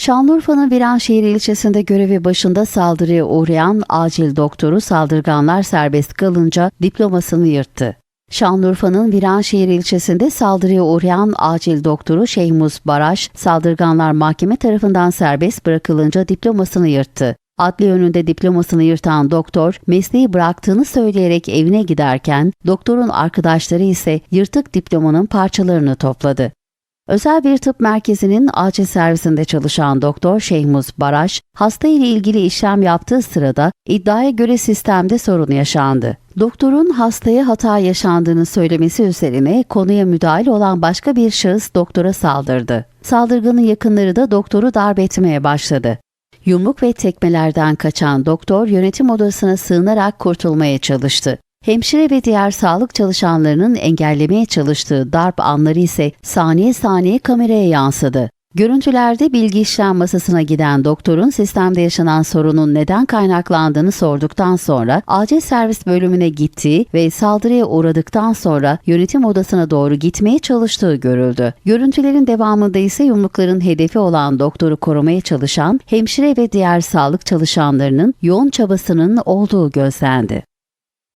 Şanlıurfa'nın Viranşehir ilçesinde görevi başında saldırıya uğrayan acil doktoru saldırganlar serbest kalınca diplomasını yırttı. Şanlıurfa'nın Viranşehir ilçesinde saldırıya uğrayan acil doktoru Şeyhmuz Baraj, saldırganlar mahkeme tarafından serbest bırakılınca diplomasını yırttı. Adli önünde diplomasını yırtan doktor, mesleği bıraktığını söyleyerek evine giderken, doktorun arkadaşları ise yırtık diplomanın parçalarını topladı. Özel bir tıp merkezinin acil servisinde çalışan doktor Şeyhmuz Baraj, hasta ile ilgili işlem yaptığı sırada iddiaya göre sistemde sorun yaşandı. Doktorun hastaya hata yaşandığını söylemesi üzerine konuya müdahil olan başka bir şahıs doktora saldırdı. Saldırganın yakınları da doktoru darp etmeye başladı. Yumruk ve tekmelerden kaçan doktor yönetim odasına sığınarak kurtulmaya çalıştı. Hemşire ve diğer sağlık çalışanlarının engellemeye çalıştığı darp anları ise saniye saniye kameraya yansıdı. Görüntülerde bilgi işlem masasına giden doktorun sistemde yaşanan sorunun neden kaynaklandığını sorduktan sonra acil servis bölümüne gittiği ve saldırıya uğradıktan sonra yönetim odasına doğru gitmeye çalıştığı görüldü. Görüntülerin devamında ise yumrukların hedefi olan doktoru korumaya çalışan hemşire ve diğer sağlık çalışanlarının yoğun çabasının olduğu gözlendi.